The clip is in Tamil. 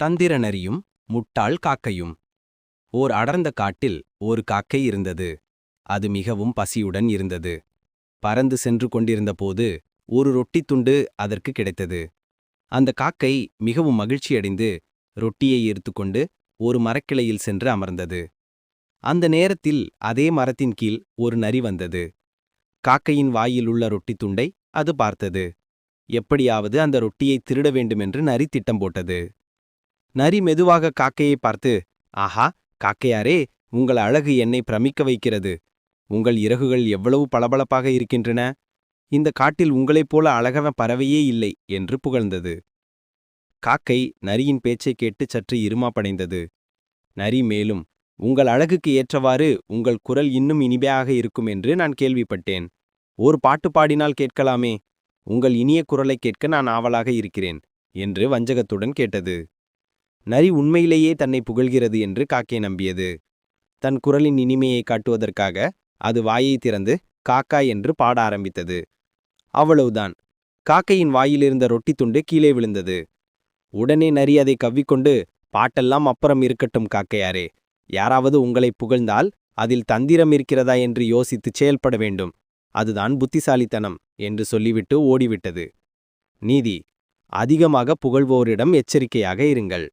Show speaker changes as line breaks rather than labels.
தந்திர நரியும் முட்டாள் காக்கையும். ஓர் அடர்ந்த காட்டில் ஒரு காக்கை இருந்தது. அது மிகவும் பசியுடன் இருந்தது. பறந்து சென்று கொண்டிருந்தபோது ஒரு ரொட்டித் துண்டு அதற்கு கிடைத்தது. அந்த காக்கை மிகவும் மகிழ்ச்சியடைந்து ரொட்டியை எடுத்துக்கொண்டு ஒரு மரக்கிளையில் சென்று அமர்ந்தது. அந்த நேரத்தில் அதே மரத்தின் கீழ் ஒரு நரி வந்தது. காக்கையின் வாயில் உள்ள ரொட்டித் துண்டை அது பார்த்தது. எப்படியாவது அந்த ரொட்டியை திருட வேண்டுமென்று நரி திட்டம் போட்டது. நரி மெதுவாக காக்கையை பார்த்து ஆஹா காக்கையாரே உங்கள் அழகு என்னை பிரமிக்க வைக்கிறது. உங்கள் இறகுகள் எவ்வளவு பளபளப்பாக இருக்கின்றன. இந்த காட்டில் உங்களைப் போல அழகவ பறவையே இல்லை என்று புகழ்ந்தது. காக்கை நரியின் பேச்சைக் கேட்டு சற்று இருமாப்படைந்தது. நரி மேலும் உங்கள் அழகுக்கு ஏற்றவாறு உங்கள் குரல் இன்னும் இனிமையாக இருக்கும் என்று நான் கேள்விப்பட்டேன். ஒரு பாட்டு பாடினால் கேட்கலாமே. உங்கள் இனிய குரலைக் கேட்க நான் ஆவலாக இருக்கிறேன் என்று வஞ்சகத்துடன் கேட்டது. நரி உண்மையிலேயே தன்னை புகழ்கிறது என்று காக்கை நம்பியது. தன் குரலின் இனிமையை காட்டுவதற்காக அது வாயை திறந்து காக்கா என்று பாட ஆரம்பித்தது. அவ்வளவுதான். காக்கையின் வாயிலிருந்த ரொட்டி துண்டு கீழே விழுந்தது. உடனே நரி அதை கவ்விக்கொண்டு பாட்டெல்லாம் அப்புறம் இருக்கட்டும் காக்கையாரே. யாராவது உங்களை புகழ்ந்தால் அதில் தந்திரம் இருக்கிறதா என்று யோசித்துச் செயல்பட வேண்டும். அதுதான் புத்திசாலித்தனம் என்று சொல்லிவிட்டு ஓடிவிட்டது. நீதி அதிகமாக புகழ்வோரிடம் எச்சரிக்கையாக இருங்கள்.